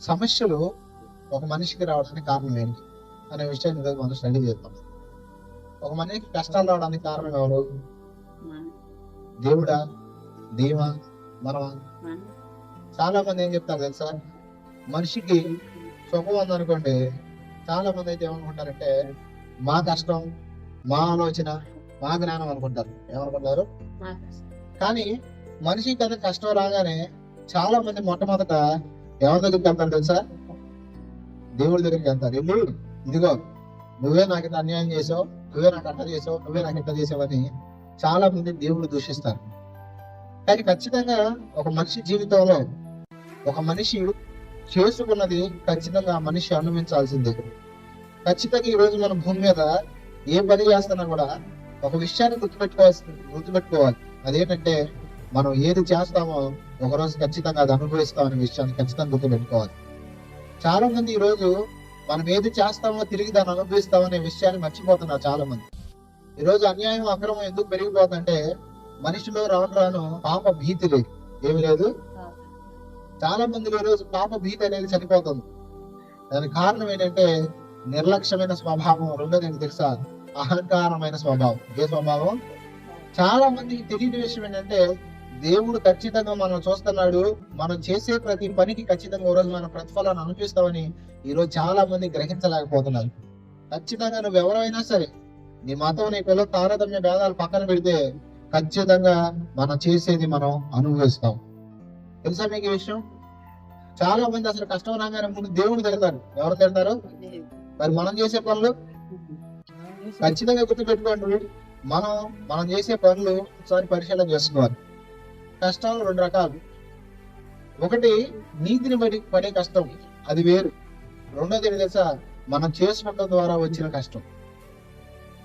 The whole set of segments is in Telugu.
సమస్యలు ఒక మనిషికి రావడానికి కారణం ఏంటి? అనే విషయాన్ని ఈరోజు మనం స్టడీ చేద్దాం. ఒక మనిషికి కష్టాలు రావడానికి కారణం ఎవరు? దేవుడా? దేవా మనమా చాలా మంది ఏం చెప్తారు తెలుసా? మనిషికి సుఖం ఉందనుకోండి చాలా మంది అయితే ఏమనుకుంటారంటే మా కష్టం మా ఆలోచన మా జ్ఞానం అనుకుంటారు. ఏమనుకుంటారు? కానీ మనిషికి కదా కష్టం రాగానే చాలా మంది మొట్టమొదట ఎవరి దగ్గరికి వెళ్తాను తెలుసా? దేవుడి దగ్గరికి వెళ్తాను. ఎప్పుడు ఇదిగో నువ్వే నాకు ఇంత అన్యాయం చేసావు నువ్వే నాకు అట్ట చేసావు నువ్వే నాకు ఇంత చేసావని చాలా మంది దేవుడు దూషిస్తారు. కానీ ఖచ్చితంగా ఒక మనిషి జీవితంలో ఒక మనిషి చేసుకున్నది ఖచ్చితంగా ఆ మనిషి అనుభవించాల్సిందే. ఖచ్చితంగా ఈ రోజు మన భూమి మీద ఏ పని చేస్తున్నా కూడా ఒక విషయాన్ని గుర్తుపెట్టుకోవాల్సి గుర్తుపెట్టుకోవాలి. అదేంటంటే మనం ఏది చేస్తామో ఒకరోజు ఖచ్చితంగా అది అనుభవిస్తామనే విషయాన్ని ఖచ్చితంగా గుర్తుపెట్టుకోవాలి చాలా మంది ఈ రోజు మనం ఏది చేస్తామో తిరిగి దాన్ని అనుభవిస్తామనే విషయాన్ని మర్చిపోతున్నారు చాలా మంది ఈరోజు అన్యాయం అక్రమం ఎందుకు పెరిగిపోతుందంటే మనిషిలో రాను రాను పాప భీతి లేదు. ఏమి లేదు? చాలా మంది ఈ రోజు పాప భీతి అనేది చనిపోతుంది. దానికి కారణం ఏంటంటే నిర్లక్ష్యమైన స్వభావం రెండోది ఏంటి తెలుసా? అహంకారమైన స్వభావం. ఏ స్వభావం? చాలా మందికి తెలియని విషయం ఏంటంటే దేవుడు ఖచ్చితంగా మనం చూస్తున్నాడు. మనం చేసే ప్రతి పనికి ఖచ్చితంగా ఓ మన ప్రతిఫలాన్ని అనుభవిస్తామని ఈ రోజు చాలా మంది గ్రహించలేకపోతున్నారు. ఖచ్చితంగా నువ్వు ఎవరైనా సరే నీ మతం నీ పిల్లలు తారతమ్య భేదాలు పక్కన పెడితే ఖచ్చితంగా మనం చేసేది మనం అనుభవిస్తాం. తెలుసా మీకు విషయం? చాలా మంది అసలు కష్టం రాగానే ముందు దేవుడు తిడతారు. ఎవరు తిడతారు? మరి మనం చేసే పనులు? ఖచ్చితంగా గుర్తుపెట్టుకోండి. మనం మనం చేసే పనులు ఒకసారి పరిశీలన చేసుకోవాలి. కష్టాలు రెండు రకాలు. ఒకటి నీతిని బట్టి పడే కష్టం. అది వేరు. రెండోది ఏంటి తెలుసా? మనం చేసుకోవడం ద్వారా వచ్చిన కష్టం.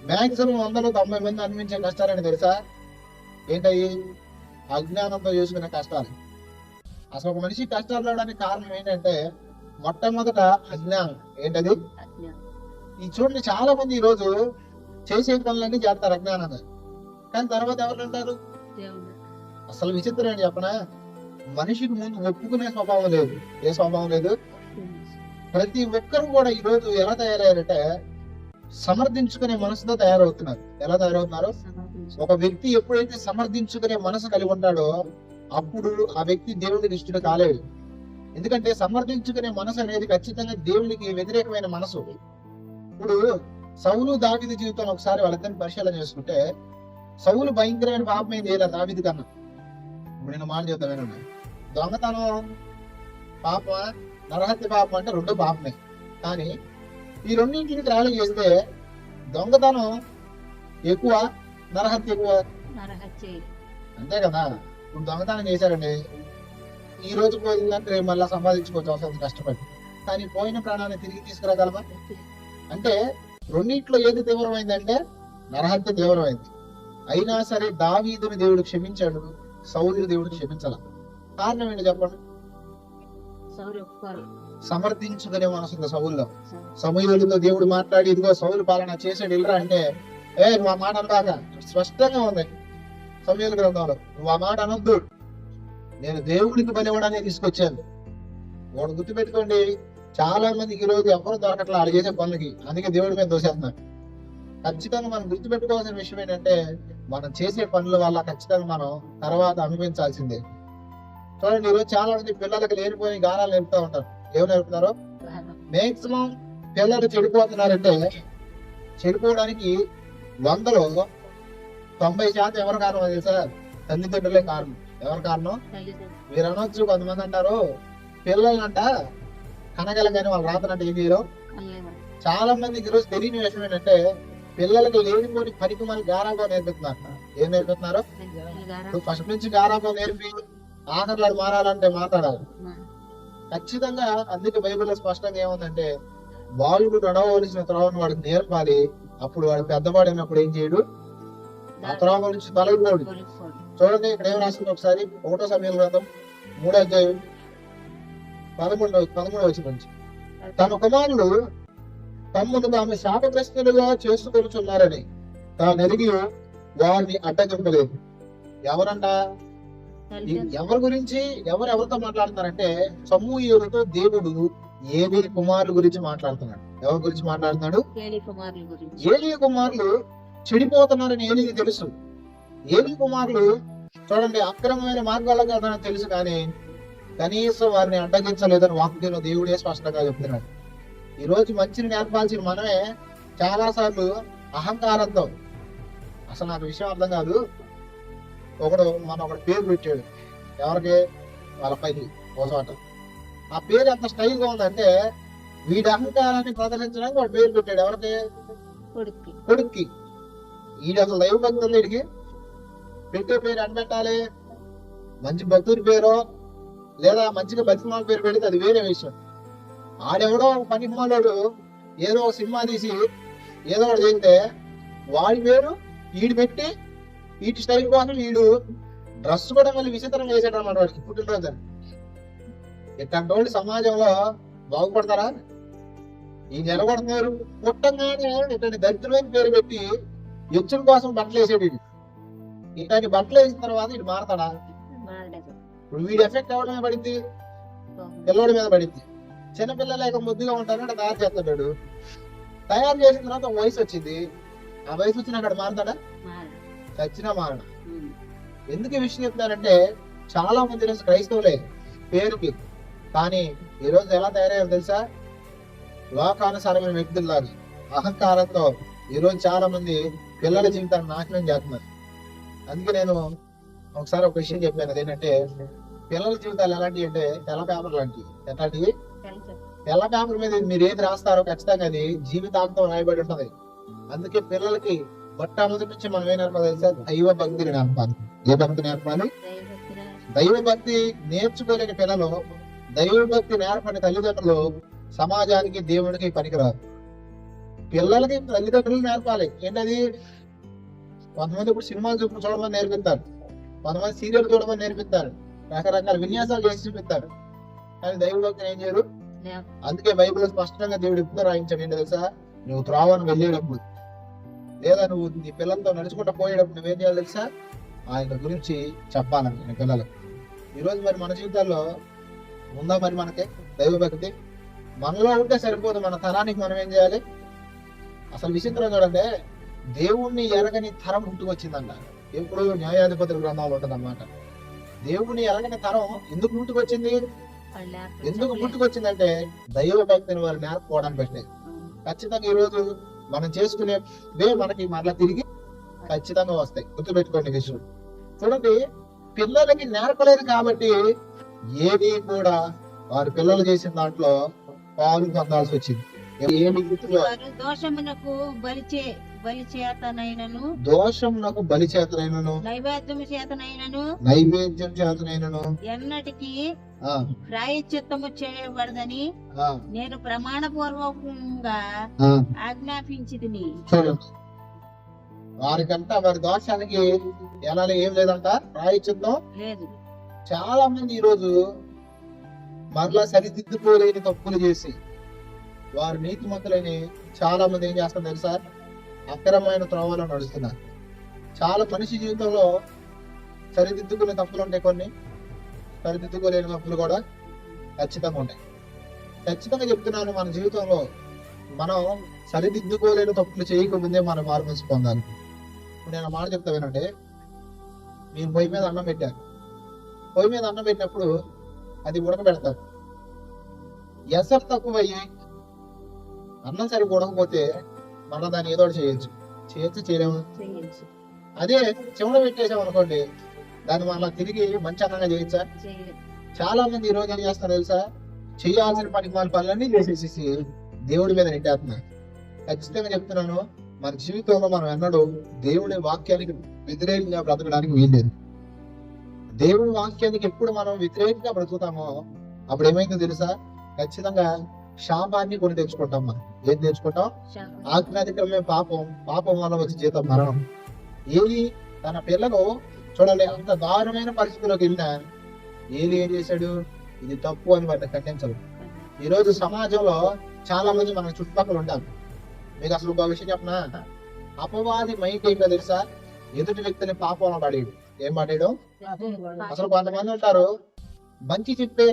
మాక్సిమం వందలు తొంభై మంది అనిపించే కష్టాలని తెలుసా? ఏంటవి అజ్ఞానంతో చేసుకునే కష్టాలు. అసలు ఒక మనిషి కష్టాలు రావడానికి కారణం ఏంటంటే మొట్టమొదట అజ్ఞానం. ఏంటది? ఈ చూడండి చాలా మంది ఈ రోజు చేసే పనులన్నీ చేస్తారు అజ్ఞానంగా. కానీ తర్వాత ఎవరు అంటారు అసలు విచిత్రం ఏంటి చెప్పనా మనిషికి ముందు ఒప్పుకునే స్వభావం లేదు. ఏ స్వభావం లేదు? ప్రతి ఒక్కరు కూడా ఈ రోజు ఎలా తయారయ్యారంటే సమర్థించుకునే మనసుతో తయారవుతున్నారు. ఎలా తయారవుతున్నారు? ఒక వ్యక్తి ఎప్పుడైతే సమర్థించుకునే మనసు కలిగి ఉంటాడో అప్పుడు ఆ వ్యక్తి దేవునికి ఇష్టడు కాలేదు ఎందుకంటే సమర్థించుకునే మనసు అనేది ఖచ్చితంగా దేవునికి వ్యతిరేకమైన మనసు. ఇప్పుడు సౌలు దావిది జీవితం ఒకసారి వాళ్ళిద్దరిని పరిశీలన చేసుకుంటే సౌలు భయంకరమైన పాపం ఏం చేయలేదు దావిది కన్నా. ఇప్పుడు నేను మాట చెప్తా వినండి. దొంగతనం పాప నరహత్య పాపం అంటే రెండు పాపమే. కానీ ఈ రెండింటిని ట్రావెల్ చేస్తే దొంగతనం ఎక్కువ నరహత్య ఎక్కువ? అంతే కదా? ఇప్పుడు దొంగతనం చేశారండి. ఈ రోజు పోయిందంటే రేపు మళ్ళీ సంపాదించుకోవచ్చు అవసరం కష్టపడి. కానీ పోయిన ప్రాణాన్ని తిరిగి తీసుకురాగలమా? అంటే రెండింటిలో ఏది తీవ్రమైందంటే నరహత్య తీవ్రమైంది. అయినా సరే దావీదుని దేవుడు క్షమించాడు. సౌలుని దేవుడు క్షమించాల. కారణం ఏంటి చెప్పండి? సమర్థించుకునే మనసు ఉంది సౌల్లో. సమయంలో దేవుడు మాట్లాడి ఇదిగో సౌలు పాలన చేసాడు వెళ్ళరా. అంటే ఏ నువ్వు ఆ మాట అనబాక స్పష్టంగా ఉంది సమయాల గ్రంథంలో. నువ్వు ఆ మాట అనొద్దు. నేను దేవుడికి బలి ఇవ్వడానికి తీసుకొచ్చాను వాడు గుర్తుపెట్టుకోండి. చాలా మందికి ఈ రోజు ఎవరు దొరకట్లా? చేసే పనులకి అందుకే దేవుడి మీద దోసేస్తున్నారు ఖచ్చితంగా మనం గుర్తుపెట్టుకోవాల్సిన విషయం ఏంటంటే మనం చేసే పనుల వల్ల ఖచ్చితంగా మనం తర్వాత అనుభవించాల్సిందే. చూడండి ఈరోజు చాలా మంది పిల్లలకి లేనిపోయి గానాలు నేర్పుతా ఉంటారు. ఏమి నేర్పుతారు? మాక్సిమం పిల్లలు చెడిపోతున్నారంటే చెడిపోవడానికి వందలో తొంభై శాతం ఎవరు కారణం తెలుసా? తల్లిదండ్రులే కారణం. ఎవరు కారణం? మీరు అనొచ్చు కొంతమంది అంటారు. పిల్లలంట కనగలగానే వాళ్ళు రాతనంటే ఏం చేయరు? చాలా మందికి ఈరోజు తెలియని విషయం ఏంటంటే పిల్లలకి లేనిపోని పనికి మళ్ళీ గారాబం నేర్పుతున్నారు ఏం నేర్పుతున్నారు ఫస్ట్ నుంచి గారాబం నేర్పి ఆఖరిలో మారాలంటే మాట్లాడాలి. ఖచ్చితంగా అందుకే బైబిల్లో స్పష్టంగా ఏముందంటే బాలుడు నడవలసిన త్రోవను వాడికి నేర్పాలి. అప్పుడు వాడు పెద్దవాడినప్పుడు ఏం చేయడు? ఆ త్రోవ నుంచి తొలగిపోడు. చూడండి ఇక్కడ ఏం రాస్తుంది ఒకసారి ఒకటో సమయం గ్రంథం మూడో అధ్యాయం పదమూడు పదమూడవ వచ్చిన నుంచి. తన కుమారుడు తమ్ముడు తాము శాపగ్రస్తులుగా చేసుకొనుచున్నారని తాను ఎరిగి వారిని అడ్డగింపలేదు. ఎవరంట? ఎవరి గురించి? ఎవరు ఎవరితో మాట్లాడుతున్నారంటే సమూహులతో దేవుడు ఏలి కుమారుల గురించి మాట్లాడుతున్నాడు. ఎవరి గురించి మాట్లాడుతున్నాడు? ఏలి కుమారులు చెడిపోతున్నారని ఏలికి తెలుసు. ఏలి కుమారులు చూడండి అక్రమమైన మార్గాలకు వెళ్తారని తెలుసు కానీ కనీసం వారిని అడ్డగించలేదని వాక్యంలో దేవుడే స్పష్టంగా చెప్తున్నాడు. ఈ రోజు మంచిని నేర్పాల్సిన మనమే చాలా సార్లు అహంకారంతో. అసలు నాకు విషయం అర్థం కాదు. ఒకడు మన ఒకడు పేరు పెట్టాడు. ఎవరికి? వాళ్ళ పైకి చోట ఆ పేరు ఎంత స్టైల్గా ఉందంటే వీడి అహంకారాన్ని ప్రదర్శించడానికి వాడు పేరు పెట్టాడు. ఎవరికి కొడుక్కి. కొడుక్కి. ఈడు అసలు దైవ భక్తులు వీడికి పెట్టే పేరు అని పెట్టాలి. మంచి భక్తుడి పేరు లేదా మంచిగా బతిమాల పేరు పెడితే అది వేరే విషయం. ఆడెవడో పని మాలోడు ఏదో ఒక సినిమా తీసి ఏదో ఒకటి చేస్తే వాడి పేరు ఈడు పెట్టి వీటి స్టైల్ కోసం వీడు డ్రెస్ కూడా మళ్ళీ విచిత్రం చేసాడు అన్నమాట వాడికి పుట్టినరోజు. అని. ఇట్లాంటి వాళ్ళు సమాజంలో బాగుపడతారా? ఈ నిలబడుతున్నారు. పుట్టంగానే ఇట్లాంటి దరిద్రమైన పేరు పెట్టి ఎచ్చుల కోసం బట్టలు వేసాడు వీడు ఇట్లాంటి బట్టలు వేసిన తర్వాత ఇటు మారతాడా? ఇప్పుడు వీడి ఎఫెక్ట్ ఎవరి మీద పడింది? పిల్లోడి మీద పడింది. చిన్న పిల్లలు ఇక ముద్దుగా ఉంటారంటే తయారు చేస్తాడు. తయారు చేసిన తర్వాత వయసు వచ్చింది. ఆ వయసు వచ్చిన అక్కడ మారతాడా? చచ్చినా మారడా. ఉమ్. ఎందుకు ఈ విషయం చెప్తానంటే చాలా మంది రోజు క్రైస్తవులే పేరుకి. కానీ ఈ రోజు ఎలా తయారయ్యారు తెలుసా? లోకానుసారమైన వ్యక్తుల్లాగా. అహంకారంతో ఈ రోజు చాలా మంది పిల్లల జీవితాన్ని నాశనం చేస్తున్నారు. అందుకే నేను ఒకసారి ఒక విషయం చెప్పాను. అదేంటంటే పిల్లల జీవితాలు ఎలాంటివి అంటే తెల్ల పేపర్ లాంటివి. ఎట్లాంటివి? తెలుసు తెల్ల పేపర్ మీద మీరు ఏది రాస్తారో ఖచ్చితంగా అది జీవితాంతం రాయబడి ఉంటది. అందుకే పిల్లలకి బట్ట నుంచి మనం ఏం నేర్పాలి తెలుసా? దైవ భక్తిని నేర్పాలి. ఏ భక్తి నేర్పాలి? దైవ భక్తి నేర్చుకోలేని పిల్లలు దైవ భక్తి నేర్పని తల్లిదండ్రులు సమాజానికి దేవుడికి పనికిరాదు పిల్లలకి తల్లిదండ్రులు నేర్పాలి. ఏంటది? కొంతమంది ఇప్పుడు సినిమాలు చూపు చూడమని నేర్పిస్తారు. కొంతమంది సీరియల్ చూడమని నేర్పిస్తారు. రకరకాల విన్యాసాలు చేసి చూపిస్తారు. కానీ దైవ ఏం చేయరు. అందుకే బైబిల్ స్పష్టంగా దేవుడు ఎప్పుడు రాయించాడు ఏంటో తెలుసా? నువ్వు త్రోవను వెళ్ళేటప్పుడు. లేదా నువ్వు నీ పిల్లలతో నడుచుకుంటూ పోయేటప్పుడు నువ్వేం చేయాలి తెలుసా? ఆయన గురించి చెప్పాలని నీ పిల్లలకు. ఈరోజు మరి మన జీవితాల్లో ఉందా మరి మనకి? దైవభక్తి మనలో ఉంటే సరిపోదు. మన తరానికి మనం ఏం చేయాలి? అసలు విచిత్రం చూడండి. దేవుణ్ణి ఎరగని తరం పుట్టుకొచ్చిందంట. ఎప్పుడు న్యాయాధిపతుల గ్రంథంలో ఉంటుంది దేవుణ్ణి ఎరగని తరం ఎందుకు పుట్టుకొచ్చింది? ఎందుకు. పుట్టుకొచ్చిందంటే దైవ భక్తిని వారు నేర్పుకోవడానికి ఉమ్. ఖచ్చితంగా ఈ రోజు మనం చేసుకునే వే మనకి మరలా తిరిగి ఖచ్చితంగా వస్తాయి. గుర్తుపెట్టుకోండి విషయం. చూడండి పిల్లలకి నేర్పలేదు కాబట్టి ఏది కూడా వారి పిల్లలు చేసిన దాంట్లో పాలు పొందాల్సి వచ్చింది. ఏమి దోషమునకు బలిచే బలి చేతనైనను దోషం నాకు బలి చేతనైనను నైవేద్యము చేతనైనను. నైవేద్యం చేతనైనను. ఎన్నటికి ప్రాయశ్చిత్తము చేయబడదని నేను ప్రమాణపూర్వకంగా ఆ. ఆజ్ఞాపించితిని. చూడండి వారికంతా వారి దోషానికి ఎలా ఏం లేదంట? ప్రాయచిత్తం లేదు. చాలా మంది ఈరోజు మరలా సరిదిద్దుకోలేని తప్పులు చేసి వారు నీతిమంతులని చాలా మంది ఏం చేస్తారు తెలుసా? అక్రమమైన త్రోవలో నడుస్తున్నారు. చాలా మనిషి జీవితంలో సరిదిద్దుకునే తప్పులు ఉంటాయి కొన్ని. సరిదిద్దుకోలేని తప్పులు కూడా ఖచ్చితంగా ఉంటాయి. ఖచ్చితంగా చెప్తున్నాను మన జీవితంలో మనం సరిదిద్దుకోలేని తప్పులు చేయకముందే మనం మార్పు పొందాలి. ఇప్పుడు నేను మాట చెప్తా వినండి. మీరు పొయ్యి మీద అన్నం పెట్టారు. పొయ్యి మీద అన్నం పెట్టినప్పుడు అది ఉడకబెడతారు. ఎసరు తక్కువయ్యి అన్నం సరిగ్గా ఉడకపోతే మళ్ళీ దాన్ని ఏదో చేయొచ్చు. చేయొచ్చు చేయలేము. అదే చెమట పెట్టేసాం అనుకోండి దాన్ని మళ్ళీ తిరిగి మంచి అన్నంగా చేయొచ్చా చాలా మంది ఈ రోజు ఏం చేస్తారు తెలుసా? చేయాల్సిన పని మన పనులన్నీ చేసేసి దేవుడి మీద నెట్టేస్తున్నారు. ఖచ్చితంగా చెప్తున్నాను మన జీవితంలో మనం ఎన్నడూ దేవుడి వాక్యానికి వ్యతిరేకంగా బ్రతకడానికి వీల్లేదు. దేవుడి వాక్యానికి ఎప్పుడు మనం వ్యతిరేకంగా బ్రతుకుతామో అప్పుడు ఏమైందో తెలుసా? ఖచ్చితంగా శాపాన్ని కొని తెచ్చుకుంటాం మనం. ఏం తెచ్చుకుంటాం? శాపం. ఆజ్ఞాధికమే పాపం పాపం వల్ల వచ్చి జీతం మరణం. ఏది? తన పిల్లను చూడండి అంత దారుణమైన పరిస్థితిలోకి వెళ్ళినా ఏది ఏం చేశాడు? ఇది తప్పు అని వాటిని ఖండించరు ఈ రోజు సమాజంలో చాలా మంది మన చుట్టుపక్కల ఉంటారు. మీకు అసలు ఒక విషయం చెప్పనా? అపవాది మైండ్ ఏంటో తెలుసా? ఎదుటి వ్యక్తిని పాపంలో పడేడు ఏం మాట్లాడడం అసలు కొంతమంది ఉంటారు మంచి చెప్పే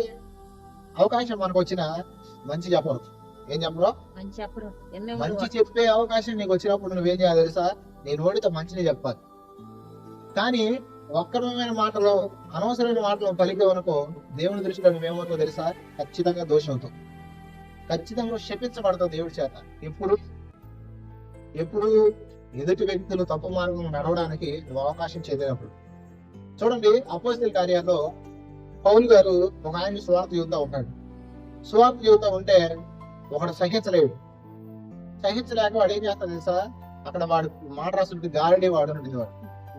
అవకాశం మనకు వచ్చిన మంచి చెప్పరు. ఏం చెప్పరు? మంచి చెప్పే అవకాశం నీకు వచ్చినప్పుడు నువ్వేం చేయాలి తెలుసా? నేను ఓడితే మంచిని చెప్పాలి. కానీ వక్రమైన మాటలు అనవసరమైన మాటలు పలికే అనుకో దేవుని దృష్టిలో నువ్వేమవుతావు తెలుసా? ఖచ్చితంగా దోషం అవుతావు ఖచ్చితంగా శపించబడతావు దేవుడి చేత. ఎప్పుడు? ఎప్పుడు? ఎదుటి వ్యక్తులు తప్పు మార్గం నడవడానికి నువ్వు అవకాశం చేదినప్పుడు చూడండి అపోజిల్ కార్యాల్లో పౌల్ గారు ఒక ఆయన స్వార్థ యుద్ధ ఉన్నాడు. స్వార్థ యుద్ధ ఉంటే ఒకడు సహించలేడు. సహించలేక వాడు ఏం చేస్తాడు తెలుసా? అక్కడ వాడు మాట రాసుకుంటే గారడి వాడు ఉంటుంది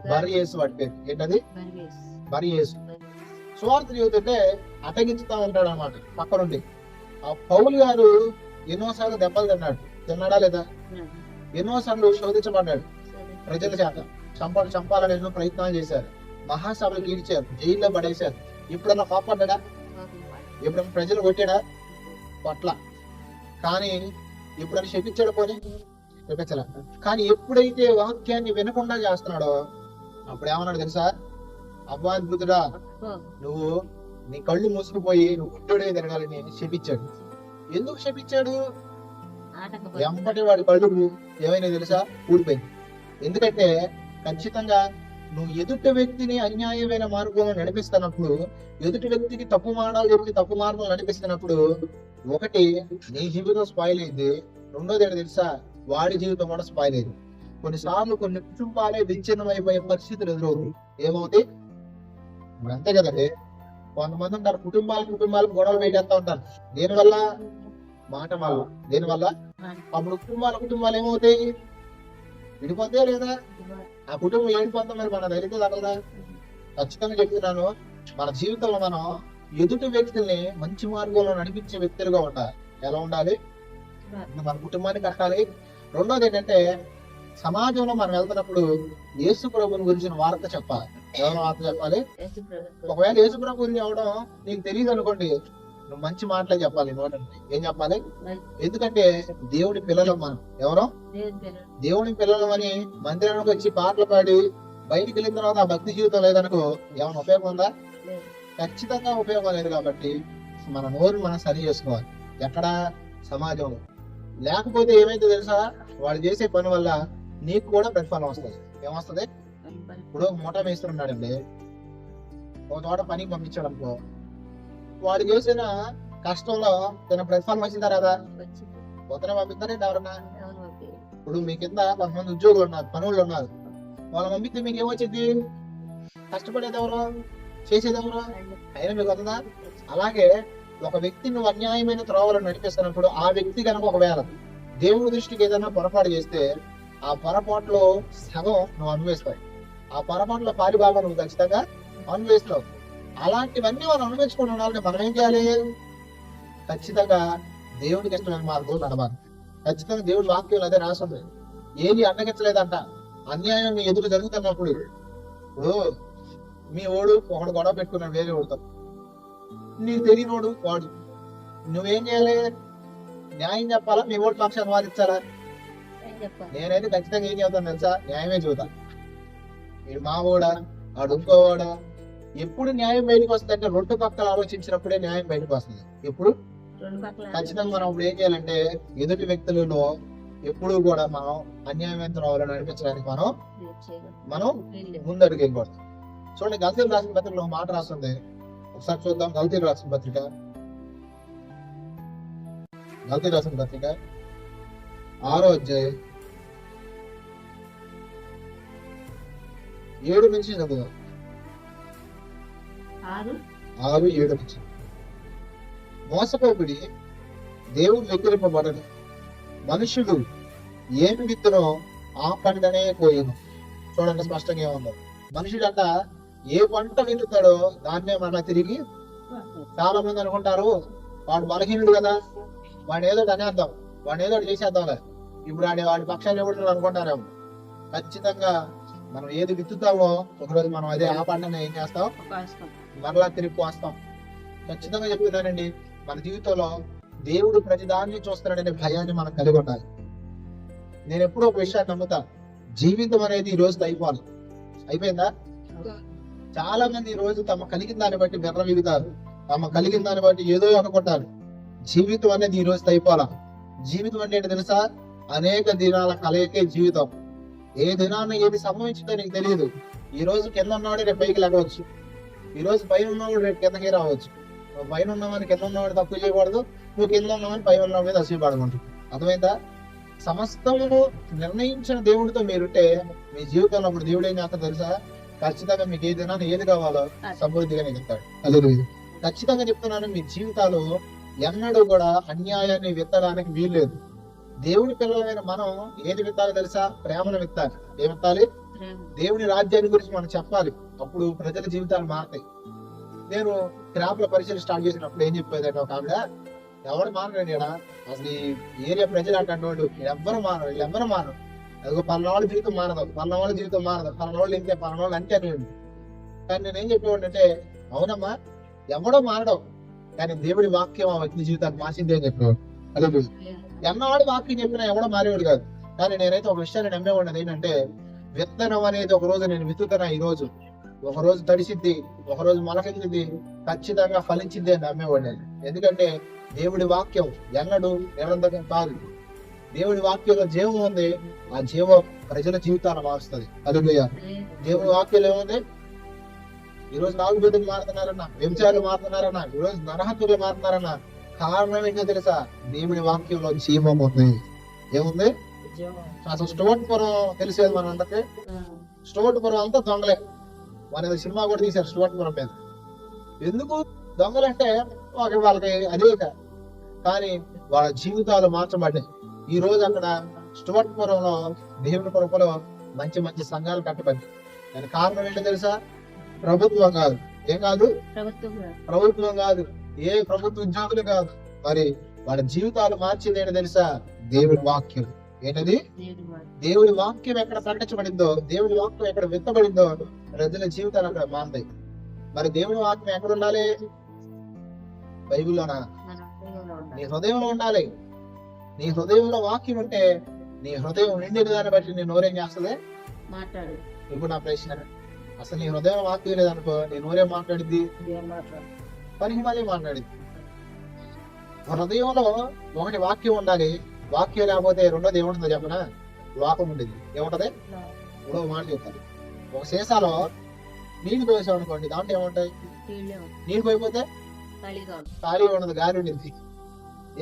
వాడు బరి యేసు వాడి పేరు. ఏంటది? బరి యేసు స్వార్థ యుద్ధంటే అటగించుతా ఉంటాడు అనమాట పక్కనుండి. ఆ పౌలు గారు ఎన్నోసార్లు దెబ్బలు తిన్నాడు. తిన్నాడా లేదా? ఎన్నోసార్లు శోధించబడ్డాడు. ప్రజల చేత. చంప చంపాలని ఎన్నో ప్రయత్నాలు చేశారు. మహాసభలు గీడ్చారు జైల్లో పడేశారు. ఎప్పుడన్నా కోపడ్డా ఎప్పుడన్నా ప్రజలు కొట్టాడా? పట్ల కానీ ఎప్పుడైనా శపించాడు పోనీ? శపించలే. కానీ ఎప్పుడైతే వాక్యాన్ని వినకుండా చేస్తున్నాడో అప్పుడు ఏమన్నాడు తెలుసా అవ్వాద్భుతుడా నువ్వు నీ కళ్ళు మూసుకుపోయి నువ్వు గుడ్డోడే తిరగాలని శపించాడు. ఎందుకు శపించాడు? వెంపటి వాడి కళ్ళు ఏమైనా తెలుసా? ఊడిపోయింది. ఎందుకంటే ఖచ్చితంగా నువ్వు ఎదుటి వ్యక్తిని అన్యాయమైన మార్గంలో నడిపిస్తున్నప్పుడు ఎదుటి వ్యక్తికి తప్పు మాటలు చెప్పి తప్పు మార్గంలో నడిపిస్తున్నప్పుడు ఒకటి నీ జీవితం స్పాయిల్ అయింది. రెండోది ఏంటో తెలుసా? వాడి జీవితం కూడా స్పాయిల్ అయింది. కొన్నిసార్లు కొన్ని కుటుంబాలే విచ్ఛిన్నం అయిపోయే పరిస్థితులు ఎదురవుతాయి. ఏమవుతాయి? అంతే కదండి. కొంతమంది ఉంటారు కుటుంబాలు కుటుంబాలు గొడవలు పెట్టేస్తా ఉంటారు. దేనివల్ల? మాట వల్ల. దేనివల్ల? అప్పుడు కుటుంబాల కుటుంబాలు ఏమవుతాయి? విడిపోతే లేదా? ఆ కుటుంబం ఏడిపోతాం మరి మన ధైర్యం తగలదా ఖచ్చితంగా చెప్తున్నాను. మన జీవితంలో మనం ఎదుటి వ్యక్తుల్ని మంచి మార్గంలో నడిపించే వ్యక్తులుగా ఉండాలి. ఎలా ఉండాలి? మన కుటుంబాన్ని కట్టాలి. రెండోది ఏంటంటే సమాజంలో మనం వెళ్తున్నప్పుడు యేసు ప్రభుని గురించిన వార్త చెప్పాలి. ఎవరి వార్త చెప్పాలి? ఒకవేళ యేసు ప్రభు గురించి అవడం నీకు తెలియదు అనుకోండి నువ్వు మంచి మాటలే చెప్పాలి నోటి నుండి. ఏం చెప్పాలి? ఎందుకంటే దేవుడి పిల్లలు మనం. ఎవరో? దేవుని పిల్లలు. అని మందిరానికి వచ్చి పాటలు పాడి బయటికి వెళ్ళిన తర్వాత ఆ భక్తి జీవితం లేదనుకో ఏమైనా ఉపయోగం ఉందా? ఖచ్చితంగా ఉపయోగం లేదు కాబట్టి మన నోరు మనం సరి చేసుకోవాలి. ఎక్కడ? సమాజంలో. లేకపోతే ఏమైతే తెలుసా? వాడు చేసే పని వల్ల నీకు కూడా ప్రతిఫలం వస్తుంది. ఏమొస్తుంది? ఇప్పుడు మూట వేస్తున్నాడండి ఒక తోట పనికి పంపించాడు అనుకో. వాడు చేసిన కష్టంలో తన ప్రతిఫలం వచ్చిందా రాదా పొద్దున పంపిస్తారండి ఎవరన్నా? ఇప్పుడు మీ కింద కొంతమంది ఉద్యోగులు ఉన్నారు పనులు ఉన్నారు. వాళ్ళ పంపిస్తే మీకు ఏమొచ్చింది? కష్టపడేది ఎవరు? చేసేది ఎవరు? అయినా మీకు వస్తుందా? అలాగే ఒక వ్యక్తి నువ్వు అన్యాయమైన త్రోవలో నడిపిస్తున్నప్పుడు ఆ వ్యక్తి కనుక ఒకవేళ దేవుడి దృష్టికి ఏదైనా పొరపాటు చేస్తే ఆ పొరపాటులో సగం నువ్వు అనుభవిస్తావు. ఆ పొరపాటులో పాలి భాగం నువ్వు ఖచ్చితంగా అనుభవిస్తావు. అలాంటివన్నీ మనం అనుభవించుకుని ఉండాలంటే మనం ఏం చేయాలి? ఖచ్చితంగా దేవుడికి ఇష్టమైన మార్గం నడవాలి. ఖచ్చితంగా దేవుడి వాక్యం అదే రాస్తుంది ఏది అడ్డగించలేదంట. అన్యాయం మీ ఎదురు జరుగుతున్నప్పుడు. ఇప్పుడు మీ ఓడు ఒకడు గొడవ పెట్టుకున్నాడు వేరే ఓడుతో నీకు తెలియనోడు వాడు. నువ్వేం చేయాలి? న్యాయం చెప్పాలా? మీ ఓటు పక్షాన్ని వాదించాలా? నేనైతే ఖచ్చితంగా ఏం చెబుతాను తెలుసా? న్యాయమే చెబుతా. వీడు మా ఓడా వాడు ఇంకోవాడా ఎప్పుడు న్యాయం బయటకు వస్తుంది అంటే రెండు పక్కల ఆలోచించినప్పుడే న్యాయం బయటకు వస్తుంది. ఎప్పుడు? ఖచ్చితంగా మనం ఇప్పుడు ఏం చేయాలంటే ఎదుటి వ్యక్తులను ఎప్పుడు కూడా మనం అన్యాయమైన త్రోవలో నడిపించడానికి మనం మనం ముందడుగు వేయకూడదు. చూడండి గల్తీలు రాసిన పత్రికలో మాట రాస్తుంది. ఒకసారి చూద్దాం గల్తీలు రాసిన పత్రిక. గల్తీ రాసిన పత్రిక. ఆరో అధ్యాయం. ఏడు నుంచి చదువుదాం ఆరు? ఏడు నుంచి. మోసపోకుడి దేవుడు వెక్కిరింపబడడు. మనుషుడు ఏమి విత్తునో ఆ పంటనే కోయను. చూడండి స్పష్టంగా ఏముందో. మనుషుడంట ఏ పంట విత్తుతాడో దాన్నే మళ్ళా తిరిగి చాలా మంది అనుకుంటారు వాడు బలహీనుడు కదా. వాడు ఏదో అనేద్దాం. వాడు ఏదో చేసేద్దాంలే. ఇప్పుడు వాడి వాడి పక్షాలు ఎవరు అనుకుంటారేమో. ఖచ్చితంగా మనం ఏది విత్తుతామో ఒకరోజు మనం అదే ఆ పంటనే ఏం చేస్తాం? మరలా తిరిగి పోస్తాం. ఖచ్చితంగా చెప్తున్నానండి మన జీవితంలో దేవుడు ప్రతిదాన్ని చూస్తున్నాడనే భయాన్ని మనం కలిగి ఉండాలి. నేను ఎప్పుడూ ఒక విషయాన్ని నమ్ముతా జీవితం అనేది ఈ రోజు అయిపోవాలి. అయిపోయిందా? చాలా మంది ఈ రోజు తమ కలిగిన దాన్ని బట్టి బెర్ర విగుతారు తమ కలిగిన దాన్ని బట్టి ఏదో అనుకుంటారు. జీవితం అనేది ఈ రోజు అయిపోవాలా? జీవితం అంటే తెలుసా? అనేక దినాల కలయికే జీవితం. ఏ దినాన్ని ఏది సంభవించిందో నీకు తెలియదు ఈ రోజు కింద ఉన్నవాడు రేపు పైకి లేవచ్చు ఈ రోజు పైన ఉన్నవాడు రేపు కిందకి రావచ్చు. నువ్వు పైన ఉన్నవాడిని కింద ఉన్నవాడు తక్కువ చేయకూడదు. నువ్వు కింద ఉన్నవాడిని పైన ఉన్నవాడి మీద అసూయపడకూడదు అర్థమైందా? సమస్తము నిర్ణయించిన దేవుడితో మీరుంటే మీ జీవితంలో అప్పుడు దేవుడు ఏం చేస్తాడు తెలుసా? ఖచ్చితంగా మీకు ఏ దినాన్ని ఏది కావాలో సమృద్ధిగా నేను చెప్తాడు. అదే ఖచ్చితంగా చెప్తున్నాను మీ జీవితాలు ఎన్నడూ కూడా అన్యాయాన్ని విత్తడానికి వీల్లేదు. దేవుని పిల్లలైన మనం ఏది విత్తాలి తెలుసా? ప్రేమను విత్తాలి ఏం విత్తాలి. దేవుని రాజ్యాన్ని గురించి మనం చెప్పాలి. అప్పుడు ప్రజల జీవితాలు మారుతాయి. నేను క్రాప్ల పరిచయం స్టార్ట్ చేసినప్పుడు ఏం చెప్పేదంటే ఒక ఆవిడ ఎవరు మారడండి ఈడ అసలు ఈ ఏరియా ప్రజలు అంటాడు ఎవ్వరు మారరు వీళ్ళెవ్వరు మారరు అదిగో పన్నవాళ్ళ జీవితం మారదు పన్నవాళ్ళ జీవితం మారదు పన్నవాళ్ళు ఇంతే పన్నవాళ్ళు అంతే అనేవాడు కానీ నేను ఏం చెప్పేవాడు అంటే అవునమ్మా ఎవడో మారడం కానీ దేవుడి వాక్యం ఆ వ్యక్తి జీవితాన్ని మార్చింది అని చెప్పేవాడు. అదే ఎన్నాడు వాక్యం చెప్పినా ఎవడో మారేవాడు కాదు. కానీ నేనైతే ఒక విషయాన్ని నమ్మేవాడిని ఏంటంటే విత్తనం అనేది ఒక రోజు నేను విత్తుతున్నా ఈ రోజు. ఒక రోజు తడిసిద్ది ఒక రోజు మొలకెత్తింది ఖచ్చితంగా ఫలించింది అని నమ్మేవాడిని ఎందుకంటే దేవుడి వాక్యం ఎన్నడు నిరంతరం కాదు. దేవుడి వాక్యంలో జీవం ఉంది. ఆ జీవం ప్రజల జీవితాన్ని మారుస్తుంది. అదుగయ్య దేవుడి వాక్యం ఏముంది? ఈ రోజు నాలుగు బిడ్డలు మారుతున్నారన్న వ్యభిచారులు మారుతున్నారన్న ఈ రోజు నరహత్తులు మారుతున్నారన్న కారణం ఏంటో తెలుసా? దేవుడి వాక్యంలో జీవం ఉంది ఏముంది అసలు స్టోట్పురం తెలిసేది మనందరికి? స్టోట్పురం అంతా దొంగలే. మన సినిమా కూడా తీశారు స్టోట్పురం మీద. ఎందుకు? దొంగలంటే వాళ్ళకి అనేక కానీ వాళ్ళ జీవితాలు మార్చబడ్డాయి. ఈ రోజు అక్కడ స్టోట్పురంలో దేవుని కొరకులో మంచి మంచి సంఘాలు కట్టబడి దాని కారణం ఏంటో తెలుసా? ప్రభుత్వం కాదు. ఏం కాదు. ప్రభుత్వం కాదు. ఏ ప్రభుత్వ ఉద్యోగులు కాదు. మరి వాళ్ళ జీవితాలు మార్చింది ఏంటో తెలుసా? దేవుడి వాక్యం. ఏంటది? దేవుడి వాక్యం. ఎక్కడ ప్రకటించబడిందో దేవుడి వాక్యం ఎక్కడ విత్తబడిందో ప్రజల జీవితాలు అక్కడ మారుతాయి. మరి దేవుడి వాక్యం ఎక్కడ ఉండాలి? బైబిల్లోనా? నీ. హృదయంలో ఉండాలి. నీ హృదయంలో వాక్యం ఉంటే నీ హృదయం నిండిన దాన్ని బట్టి నీ నోరేం చేస్తుంది? మాట్లాడు. ఇప్పుడు నా ప్రశ్న. అసలు నీ హృదయం వాక్యం లేదనుకో నీ నోరేం మాట్లాడిద్ది? పనికి మళ్ళీ మాట్లాడింది హృదయంలో ఒకటి వాక్యం ఉండాలి. వాక్యం లేకపోతే రెండోది ఏముంటుందో చెప్పనా? లోకం ఉండేది. ఏముంటది? ఒక మాట చెప్తాను ఒక సీసాలో నీళ్ళు పోసాం అనుకోండి దాంట్లో ఏముంటాయి. నీళ్ళు పోయిపోతే. ఖాళీ ఉండదు గాలి ఉండింది.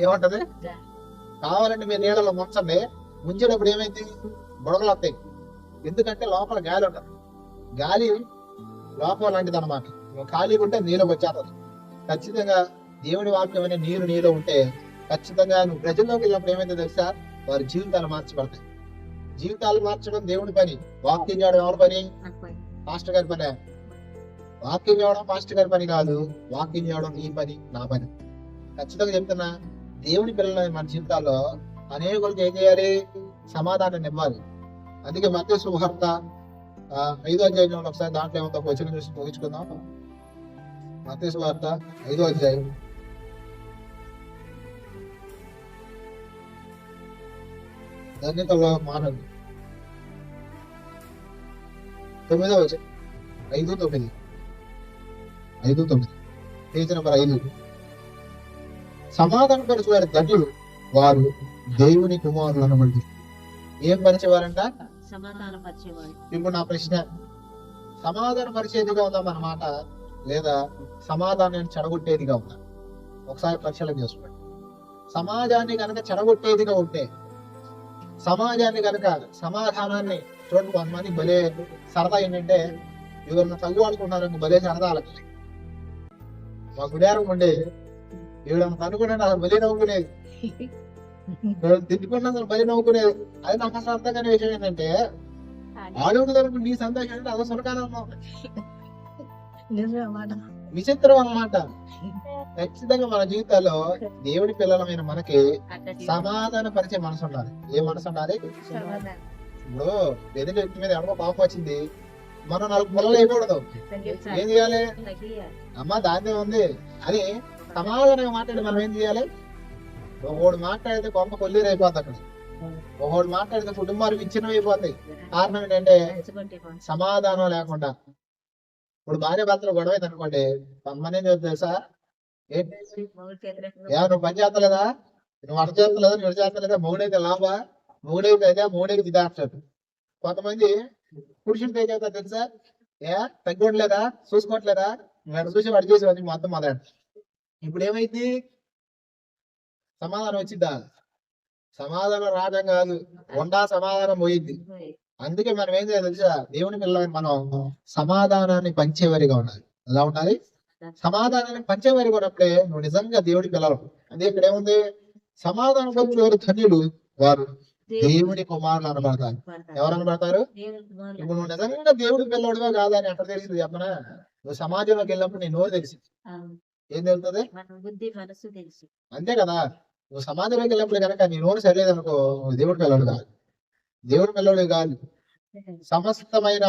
ఏముంటది? కావాలంటే మీరు నీళ్ళలో ముంచండి. ముంచేటప్పుడు ఏమైంది? బుడగలు వస్తాయి. ఎందుకంటే లోపల గాలి ఉండదు గాలి లోపల లాంటిది అనమాట ఖాళీగా ఉంటే నీళ్ళకి వచ్చేస్తుంది. ఖచ్చితంగా దేవుడి వాక్యం అనే నీరు నీలో ఉంటే ఖచ్చితంగా నువ్వు ప్రజల్లోకి వెళ్ళినప్పుడు ఏమైందో తెలుసా? వారి జీవితాలు మార్చబడతాయి. జీవితాలు మార్చడం దేవుడి పని. వాక్యం చేయడం ఎవరి పని. పాస్టర్ గారి పని. వాక్యం చేయడం పాస్టర్ గారి పని కాదు. వాక్యం చేయడం నీ పని నా పని. ఖచ్చితంగా చెప్తున్నా దేవుని పిల్లల మన జీవితాల్లో అనేకులకి ఏం చేయాలి? సమాధానం ఇవ్వాలి. అందుకే మధ్య సువార్త ఆ, ఐదో అధ్యాయంలో ఒకసారి దాంట్లో ఏమో ఒక వచనం చూసి ముగించుకుందాం. మధ్య సువార్త ఐదో అధ్యాయం ధన్యతలో మానండి తొమ్మిదో వచనం ఐదు తొమ్మిది ఐదు తొమ్మిది పేజీ నెంబర్ ఐదు సమాధాన పరచువారి ధన్యులు వారు దేవుని కుమారులు అనబడి ఏం పరిచేవారంట ఇప్పుడు నా ప్రశ్న సమాధాన పరిచేదిగా ఉందా మన మాట లేదా సమాధానాన్ని చెడగొట్టేదిగా ఉందా ఒకసారి పరిశీలన చేసుకోండి. సమాజాన్ని కనుక చెడగొట్టేదిగా ఉంటే సమాజాన్ని కనుక సమాధానాన్ని చూడండి కొంతమంది భలే సరదా ఏంటంటే ఎవరన్నా తగ్గు అనుకున్నారని భలే సరదా వాళ్ళకి. మా గుడారం ఉండేది ఎవడన్నా అనుకున్నాడు అసలు భలే నవ్వుకునేది. తిట్టుకున్నా అసలు భలే నవ్వుకునేది. అది నాకు అసలు అర్థం కాని విషయం ఏంటంటే ఆడవుడు నీ సంతోషం అంటే అదో సునకానం విచిత్రం అన్నమాట ఖచ్చితంగా మన జీవితాల్లో దేవుడి పిల్లలమైన మనకి. సమాధాన పరిచే మనసు ఉండాలి. ఏ మనసు ఉండాలి. ఇప్పుడు ఎదుటి వ్యక్తి మీద ఎవరో పాపం వచ్చింది మనం నాలుగు పిల్లలు వేయకూడదు. ఏం చేయాలి. అమ్మ దాన్నే ఉంది. అని సమాధానంగా మాట్లాడి మనం ఏం చేయాలి? ఒకడు మాట్లాడితే కొంప కొల్లీరు అయిపోద్ది అక్కడ. ఒకడు మాట్లాడితే కుటుంబాలు విచ్ఛిన్నం అయిపోతాయి కారణం ఏంటంటే. సమాధానం లేకుండా ఇప్పుడు భార్య భర్తలు గొడవ అయింది అనుకోండి కొంతమంది తెలుసా? ఏ నువ్వు పని చేస్తలేదా? నువ్వు అటు చేస్తలేదా నువ్వు చేస్తలేదా? మూడైతే లాభా మూడైతే అయితే మూడైతే ఇది కొంతమంది పురుషుడితో ఏం చేస్తారు తెలుసా? ఏ తగ్గట్లేదా? చూసుకోవట్లేదా? నన్ను చూసి వాడు చేసి వచ్చి మొత్తం మొదలు ఇప్పుడు ఏమైంది? సమాధానం వచ్చిందా? సమాధానం రావడం కాదు ఉండా సమాధానం పోయింది. అందుకే మనం ఏం చేయాలి తెలుసా? దేవుని పిల్లలకి మనం సమాధానాన్ని పంచేవారిగా ఉండాలి. ఎలా ఉండాలి? సమాధానాన్ని పంచేవారిగా ఉన్నప్పుడే నువ్వు నిజంగా దేవుడి పిల్లలు అదే ఇక్కడ ఏముంది? సమాధానం పంచేవారు ధన్యులు వారు. దేవుడి కుమారులు అనబడతారు. ఎవరు అనబడతారు. ఇప్పుడు నువ్వు నిజంగా దేవుడి పిల్లడివా కాదా అని ఎట్లా తెలిసింది చెప్పనా నువ్వు సమాజంలోకి వెళ్ళినప్పుడు నీ నోరు తెలిసింది. ఏం తెలుసు. అంతే కదా. నువ్వు సమాజంలోకి వెళ్ళినప్పుడు కనుక నీ నోరు సరిలేదు అనుకో నువ్వు దేవుడి పిల్లడు కాదు. దేవుడి పిల్లడు కాదు సమస్తమైన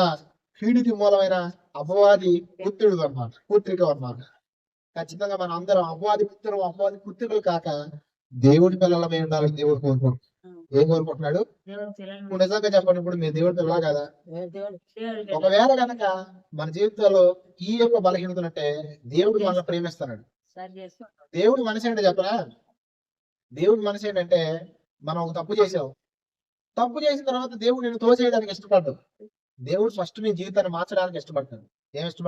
కీడుకి మూలమైన అపవాది పుత్రుడు అన్నమాట పుత్రిక అన్నమాట ఖచ్చితంగా మనం అందరం అపవాది పుత్రులు అపవాది పుత్రికలు కాక దేవుడి పిల్లలమే ఉండాలని దేవుడు కోరుకుంటున్నాడు. ఏం కోరుకుంటున్నాడు? నిజంగా చెప్పండి ఇప్పుడు మీరు దేవుడి పిల్లలా కదా. ఒకవేళ కనుక మన జీవితంలో ఈ యొక్క బలహీనతలు అంటే దేవుడు మనల్ని ప్రేమిస్తున్నాడు. దేవుడి మనసు ఏంటో చెప్పరా? దేవుడి మనసు ఏంటంటే మనం ఒక తప్పు చేసాం. తప్పు చేసిన తర్వాత దేవుడు నేను తోచేయడానికి ఇష్టపడ్డాడు దేవుడు ఫస్ట్ నీ జీవితాన్ని మార్చడానికి ఇష్టపడతాడు. ఏం ఇష్టపడ